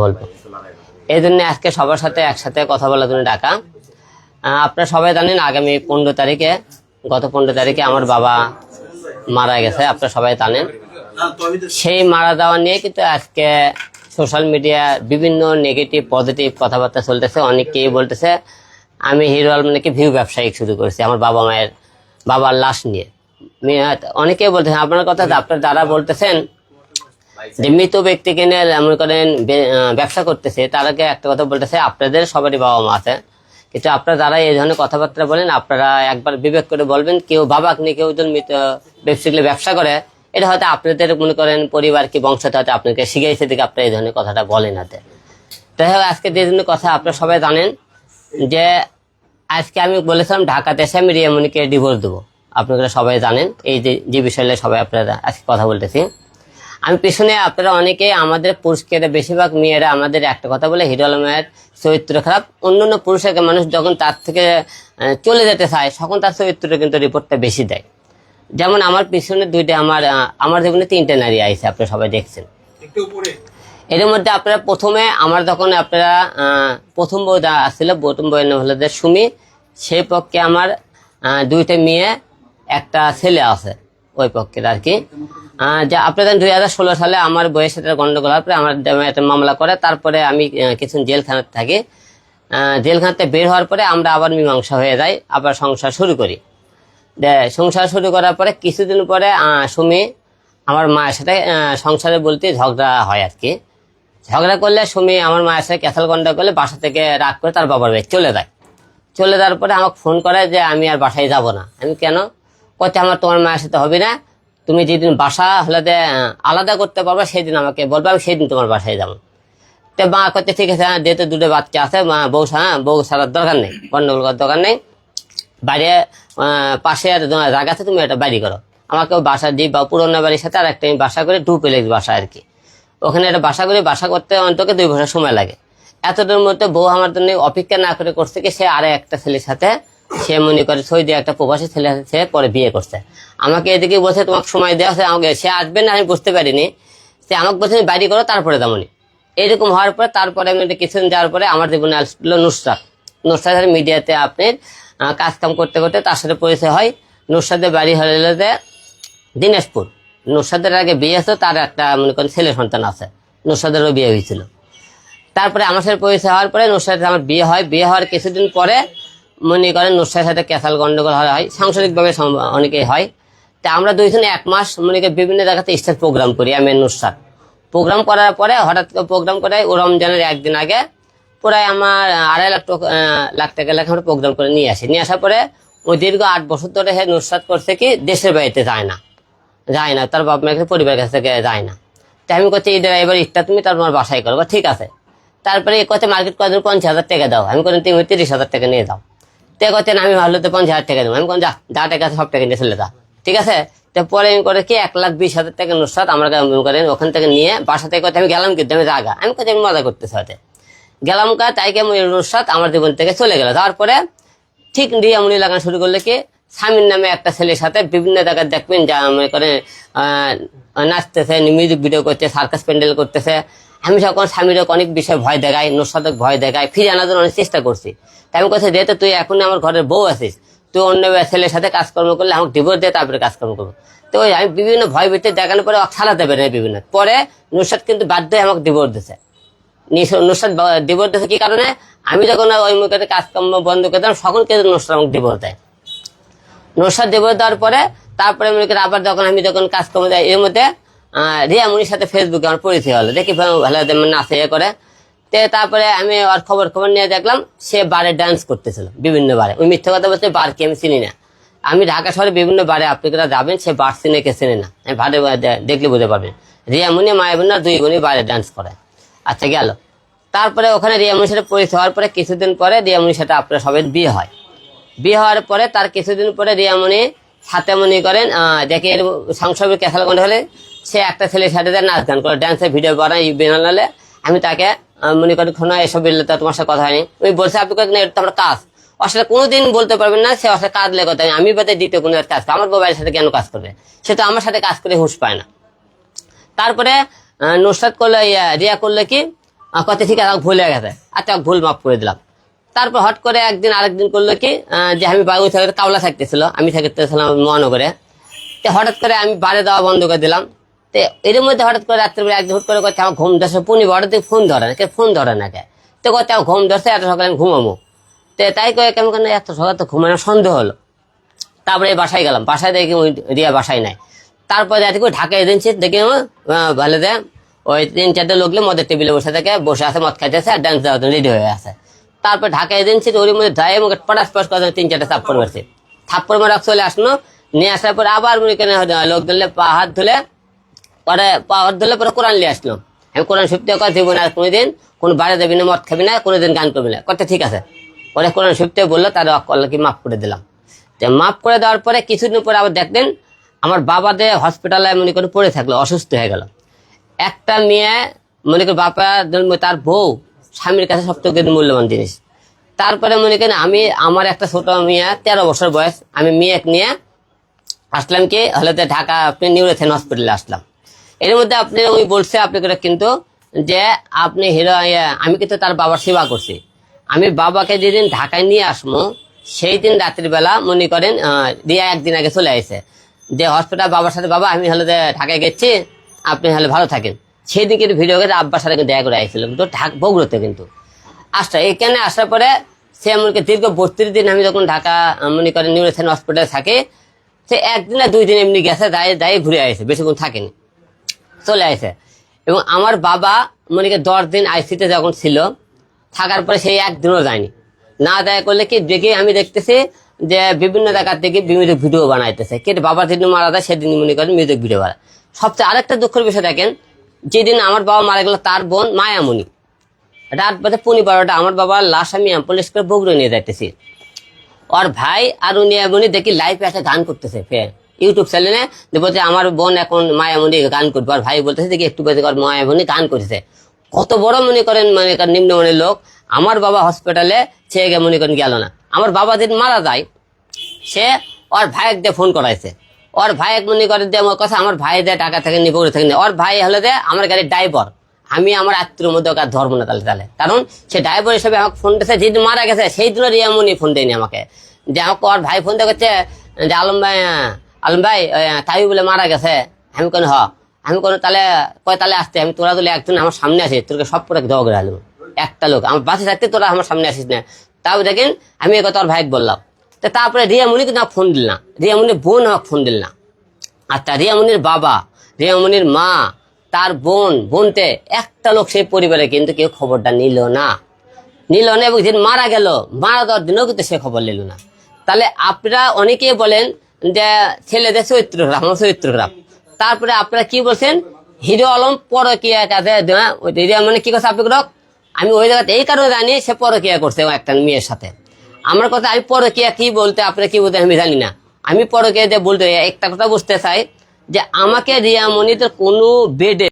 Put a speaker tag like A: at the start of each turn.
A: বলব। এই জন্য আজকে সবার সাথে একসাথে কথা বলার জন্য ডাকা। আপনারা সবাই জানেন আগামী পনেরো তারিখে, গত পনেরো তারিখে আমার বাবা মারা গেছে, আপনারা সবাই জানেন। সেই মারা যাওয়া নিয়ে কিন্তু আজকে সোশ্যাল মিডিয়া বিভিন্ন নেগেটিভ পজিটিভ কথাবার্তা চলতেছে, অনেকেই বলতেছে, আমি হিরো আলমানকে ভিউ ব্যবসায়িক শুরু করেছি, আমার বাবা মায়ের, বাবার লাশ নিয়ে। অনেকেই বলতেছেন আপনার কথা আপনার যারা বলতেছেন মৃত ব্যক্তিকে নিয়ে মনে করেন ব্যবসা করতেছে তারাকে একটা কথা বলতেছে, আপনাদের সবারই বাবা মা আছে। কিন্তু আপনারা যারা এই ধরনের কথাবার্তা বলেন, আপনারা একবার বিবেক করে বলবেন, কেউ বাবাকে নিয়ে কেউ মৃত ব্যক্তিগুলো ব্যবসা করে, এটা হয়তো আপনাদের মনে করেন পরিবার কি বংশতে হয়তো আপনাকে শিখাইছে দিকে আপনারা এই ধরনের কথাটা বলেন হাতে। যাই হোক, আজকে যে ধরনের কথা আপনারা সবাই জানেন, যে আজকে আমি বলেছিলাম, ঢাকাতে এসে আমি রিয়ামণিকে ডিভোর্স দেবো। আপনারা সবাই জানেন, এই যে যে বিষয়ে সবাই আপনারা আজকে কথা বলতেছি। আমি পিছনে আপনারা অনেকে আমাদের পুরুষকে বেশিরভাগ মেয়েরা আমাদের একটা কথা বলে হিরো আলমের চরিত্র খারাপ। অন্য অন্য পুরুষের মানুষ যখন তার থেকে চলে যেতে চায় তখন তার চরিত্র কিন্তু রিপোর্টটা বেশি দেয়। যেমন আমার পিছনে দুইটা আমার আমার জীবনে তিনটে নারী আইছে আপনারা সবাই দেখছেন। এর মধ্যে আপনারা প্রথমে আমার যখন আপনারা প্রথম বই আসছিল প্রথম নাম হলো যে সুমি। সেই পক্ষে আমার দুইটা মেয়ে একটা ছেলে আছে ওই পক্ষের আর কি। যা আপনাদের দুই হাজার ষোলো সালে আমার বইয়ের সাথে গন্ডগোল হওয়ার পরে আমার একটা মামলা করে। তারপরে আমি কিছু জেলখানাতে থাকি। জেলখানাতে বের হওয়ার পরে আমরা আবার মীমাংসা হয়ে যাই, আবার সংসার শুরু করি। সংসার শুরু করার পরে কিছুদিন পরে সুমি আমার মায়ের সাথে সংসারে বলতে ঝগড়া হয় আর কি ঝগড়া করলে সুমি আমার মায়ের সাথে ক্যাসাল গন্ডা করলে বাসা থেকে রাগ করে তার বাবার বাড়ি চলে যায়। চলে যাওয়ার পরে আমাকে ফোন করে যে আমি আর বাসায় যাব না। আমি কেন? কচ্ছে আমার তোমার মায়ের সাথে হবে না। তুমি যেদিন বাসা হলে আলাদা করতে পারবে সেদিন আমাকে বলবে আমি সেই দিন তোমার বাসায় যাব। তো মা করতে ঠিক আছে হ্যাঁ, যেহেতু দুটো বাচ্চা আছে মা বউ হ্যাঁ বউ ছাড়ার দরকার নেই গন্ডগোল করার দরকার নেই। বাইরে পাশে আর জায়গা আছে তুমি একটা বাড়ি করো। আমাকে বাসা দিই বা পুরোনো বাড়ির সাথে আর একটা আমি বাসা করে টু প্লেক্স বাসা আর কি। ওখানে একটা বাসা করে বাসা করতে অন্তত দুই বছর সময় লাগে। এতটার মধ্যে বউ আমার জন্য অপেক্ষা না করে করছে কি সে আরে একটা ছেলের সাথে সে মনে করে সৌদি একটা প্রবাসী ছেলে সে পরে বিয়ে করছে। আমাকে এদিকে বলছে, তোমাকে সময় দেওয়া আছে, আমাকে, সে আসবে না, আমি বুঝতে পারিনি। সে আমাকে বলছে বাড়ি করো, তারপরে তেমনই এইরকম হওয়ার পরে, তারপরে আমি একটা কিছুদিন যাওয়ার পরে আমার জীবনে আসলো নুসরাত। নুসরাতের মিডিয়াতে আপনি কাজকাম করতে করতে তার সাথে পরিচয় হয়। নুসরাতের বাড়ি হলে দিনাজপুর। নুসরাতের আগে বিয়ে আছে তার একটা মনে করেন ছেলে সন্তান আছে। নুসরাতেরও বিয়ে হয়েছিল। তারপরে আমার সাথে পরিচয় হওয়ার পরে নুসরাতের আমার বিয়ে হয়। বিয়ে হওয়ার কিছুদিন পরে মনে করেন নুসরাতের সাথে ক্যাসাল গন্ডগোল হয় সাংসারিকভাবে অনেকেই হয়। তা আমরা দুইজনে এক মাস মনে করি বিভিন্ন জায়গাতে স্টেজ প্রোগ্রাম করি, আমি নুসরাত। প্রোগ্রাম করার পরে হঠাৎ প্রোগ্রাম করে ও রমজানের একদিন আগে প্রায় আমার আড়াই লাখ টাকা লাখ টাকা লেখা আমরা প্রোগ্রাম করে নিয়ে আসি। নিয়ে আসার পরে ওই দীর্ঘ আট বছর ধরে হে নুসরাত করছে কি, দেশের বাড়িতে যায় না। যায় না, তার বাপ মায়ের পরিবারের কাছ থেকে যায় না। তাই আমি করছি ঈদের এবার ঈদটা তুমি তার তোমার বাসায় করো। ঠিক আছে। তারপরে এই কথা মার্কেট করে দেবো পঞ্চাশ হাজার টাকা দাও। আমি করেন তুমি তিরিশ হাজার টাকা নিয়ে দাও তে করতেন আমি ভালো তো পঞ্চাশ হাজার টাকা দেবো। আমি কোন যা যা টাকা সব টাকা নিয়ে চলে যা। ঠিক আছে? তো পরে আমি করে কি এক লাখ বিশ হাজার টাকা নুসরাত আমার করেন ওখান থেকে নিয়ে বাসা থেকে আমি গেলাম কিন্তু আমি জাগা আমি কোথায় আমি মজা করতেছি হয়তো গেলাম কা তাই কে নুসরাত আমার জীবন থেকে চলে গেল। তারপরে ঠিক রিয়ামুনি লাগানো শুরু করলে কি স্বামীর নামে একটা ছেলের সাথে বিভিন্ন জায়গায় দেখবেন যা মনে করে আহ, নাচতেছে মিউজিক ভিডিও করতে সার্কাস প্যান্ডেল করতেছে। আমি সকল স্বামীর অনেক বিষয় ভয় দেখাই নোসাদক ভয় দেখাই, ফিরে আনার জন্য অনেক চেষ্টা করছি। তাই আমি কথা যেহেতু তুই এখন আমার ঘরের বউ আছিস। তুই অন্য ছেলের সাথে কাজকর্ম করলে আমাকে ডিভোর্স দিয়ে তারপরে কাজকর্ম করব। তো ওই আমি বিভিন্ন ভয় ভিত্তি দেখানোর পরে ছাড়াতে পারি না বিভিন্ন। পরে নুসাদ কিন্তু বাধ্য হয়ে আমাকে ডিভোর্স দিছে। নুসরাত ডিভোর্স দিয়েছে কি কারণে? আমি যখন ওই মুখে কাজকর্ম বন্ধ করে দিলাম, সকল কিন্তু নুসরাত আমাকে ডিভোর্স দেয়। নুসরাত ডিভোর্স দেওয়ার পরে তারপরে মনে করি আবার যখন আমি যখন কাজকর্ম যাই, এর মধ্যে রিয়া মুনির সাথে ফেসবুকে আমার পরিচয় হলো। দেখি ভালো ভালো নাচে ইয়ে করে। তে তারপরে আমি ওর খবর খবর নিয়ে দেখলাম, সে বারে ডান্স করতেছিল, বিভিন্ন বারে। ওই মিথ্যা কথা বলছে বার কি আমি চিনি না। আমি ঢাকা শহরে বিভিন্ন বারে আপনারা যাবেন, সে বার চিনে কে চিনে না। আমি বারে দেখলে বুঝতে পারবেন। রিয়া মুনি মায়ের বোন দুই বোনই বারে ডান্স করে। আচ্ছা গেল। তারপরে ওখানে রিয়ামনির সাথে পরিচয় হওয়ার পরে কিছুদিন পরে রিয়ামনির সাথে আপনার সবাই বিয়ে হয়। বিয়ে হওয়ার পরে তার কিছুদিন পরে রিয়ামণি হাতে মনে করেন দেখে এর সংসবের ক্যাসাল হলে সে একটা ছেলের সাথে যায় নাচ গান করে ডান্সের ভিডিও বানায় বানালে আমি তাকে মনে করি কোনো এসব বললে তো তোমার সাথে কথা হয়নি। ওই বলছে আপনি কয়েক এটা আমার কাজ। সাথে কোনোদিন বলতে পারবেন না সে সাথে কাজ লেগে কথা আমি বাদে দ্বিতীয় কোনো একটা কাজ আমার মোবাইলের সাথে কেন কাজ করবে? সে তো আমার সাথে কাজ করে হুঁশ পায় না। তারপরে নুসরাত করলে ইয়া, রিয়া করলে কি কত ঠিক আছে ভুল গেছে। আচ্ছা ভুল মাফ করে দিলাম। তারপর হট করে একদিন আরেকদিন করল কি যে আমি বাবু থেকে কাওলা থাকতেছিল, আমি থাকতেছিলাম মহানগরে। তো হঠাৎ করে আমি বাড়ি দেওয়া বন্ধ করে দিলাম। তো এর মধ্যে হঠাৎ করে রাত্রিবেলা একদিন হুট করে করছে আমার ঘুম ধরছে। পুনি বড় দিকে ফোন ধরে না, কে ফোন ধরে না কে। তো করছে আমার ঘুম ধরছে, এত সকালে আমি ঘুমাবো। তো তাই করে কেমন কেন এত সকালে তো ঘুমানো সন্দেহ হলো। তারপরে বাসায় গেলাম। বাসায় দেখি ওই রিয়া বাসায় নাই। তারপরে দেখি ঢাকা এজেন্সি দেখি ভালো দেয় ওই তিন চারটে লোকলে মদের টেবিলে বসে থাকে, বসে আছে, মদ খাইতেছে, আর ডান্স দেওয়ার রেডি হয়ে আছে। তারপর ঢাকা এজেন্সির ওর মধ্যে যায় মুখে পটাস করে তিন চারটে থাপ্পড় মারছে। থাপ্পড় মারা চলে আসলো, নিয়ে আসার পরে আবার মনে কেন লোক ধরলে পা হাত ধুলে পরে পা হাত ধরলে পরে কোরআন নিয়ে আসলো। আমি কোরআন শিখতে কথা জীবনে আর কোনোদিন কোনো বাইরে যাবি না, মদ খাবি না, কোনোদিন গান করবি না। কথা ঠিক আছে। পরে কোরআন শিখতে বলল, তার কি মাফ করে দিলাম। তো মাফ করে দেওয়ার পরে কিছুদিন পরে আবার দেখলেন আমার বাবা যে হসপিটালে মনে করে পড়ে থাকল, অসুস্থ হয়ে গেল। একটা মেয়ে মনে করি বাপা তার বউ স্বামীর কাছে সবথেকে মূল্যবান জিনিস। তারপরে মনে করেন আমি আমার একটা ছোট মেয়ে তেরো বছর বয়স আমি মেয়ে এক নিয়ে আসলাম কি হলে তো ঢাকা আপনি নিউরোথেন হসপিটালে আসলাম। এর মধ্যে আপনি ওই বলছে আপনি করে কিন্তু যে আপনি হিরো ইয়ে, আমি কিন্তু তার বাবার সেবা করছি। আমি বাবাকে যেদিন ঢাকায় নিয়ে আসব সেই দিন রাত্রির বেলা মনে করেন রিয়া একদিন আগে চলে আসে যে হসপিটাল বাবার সাথে বাবা আমি হলে ঢাকায় গেছি আপনি হলে ভালো থাকেন। কিন্তু ভিডিও করে আব্বার সাথে কিন্তু দেখা করে আইছিল তো ঢাক বগুড়োতে কিন্তু। আসটা এখানে আসার পরে সে এমনকি দীর্ঘ বত্রিশ দিন আমি যখন ঢাকা মনে করেন নিউরোথেন হসপিটালে থাকি, সে একদিন না দুই দিন এমনি গেছে, দায়ে দায়ে ঘুরে আসে বেশিক্ষণ থাকেনি। চলে আসে এবং আমার বাবা মনে করি দশ দিন আইসিতে যখন ছিল, থাকার পরে সেই একদিনও যায়নি। না দেয় করলে কি, দেখে আমি দেখতেছি যে বিভিন্ন জায়গার থেকে বিভিন্ন ভিডিও বানাইতেছে। কে বাবার যেদিন মারা যায় সেদিন মনে করেন মিউজিক ভিডিও বানায়। সবচেয়ে আরেকটা দুঃখের বিষয় দেখেন যেদিন আমার বাবা মারা গেল, তার বোন মায়ামণি। রাত বাজে পনেরো বারোটা, আমার বাবার লাশ আমি অ্যাম্বুলেন্স করে বগুড়ে নিয়ে যাইতেছি। ওর ভাই আর উনি এমনই দেখি লাইভে একটা গান করতেছে, ফের। ইউটিউব চ্যানেলে যে বলছে আমার বোন এখন মায়ামণি গান করবে। আর ভাই বলতেছে দেখি একটু বেশি করে, মায়ামণি গান করতেছে। কত বড় মনে করেন মানে নিম্নমানের লোক, আমার বাবা হসপিটালে সে মনে করেন গেল না। আমার বাবা যেদিন মারা যায়, সে ওর ভাইয়ের দিয়ে ফোন করাইছে। ওর ভাই এক মনে করে যে আমার কথা, আমার ভাই দেয় টাকা থেকে নিয়ে বগুড়া থেকে ওর ভাই হলে যে আমার গাড়ির ড্রাইভার আমি আমার আত্মীয় মধ্যে ওকে ধর্ম না তাহলে তাহলে। কারণ সে ড্রাইভার হিসেবে আমাকে ফোন দিয়েছে যেদিন মারা গেছে সেই দিনও রিয়ামনি ফোন দেয়নি আমাকে। যে আমাকে ওর ভাই ফোন করছে, যে আলম ভাই আলম ভাই তাই বলে মারা গেছে। আমি কোন হ। আমি কোন তাহলে কয়, তাহলে আসতে। আমি তোরা তুলে একজন আমার সামনে আসিস তোকে সব করে দেওয়া করে একটা লোক, আমার বাসে থাকতে তোরা আমার সামনে আসিস না। তাও দেখেন, আমি এ কথা ওর ভাইকে বললাম। তো তারপরে রিয়ামণি কিন্তু ফোন দিল না। রিয়ামণির বোন আমাকে ফোন দিল না। আর আচ্ছা রিয়ামণির বাবা রিয়ামণির মা, তার বোন, বোনতে একটা লোক সেই পরিবারে কিন্তু কেউ খবরটা নিল না। নিল না এবং যেদিন মারা গেল, মারা দেওয়ার দিনও কিন্তু সে খবর নিল না। তাহলে আপনারা অনেকেই বলেন যে ছেলেদের চরিত্র খারাপ আমার চরিত্র তারপরে আপনারা কি বলছেন? হিরো আলম পরকিয়া কাজে মানে কি কথা আপনি আমি ওই জায়গাতে এই কারণে জানি সে পরকিয়া করছে একটা মেয়ের সাথে। আমার কথা আমি পরকিয়া কি বলতে আপনি কি বলতে আমি জানি না। আমি পরকিয়া যে বলতে, একটা কথা বুঝতে চাই যে আমাকে রিয়ামণিতে কোনো বেডে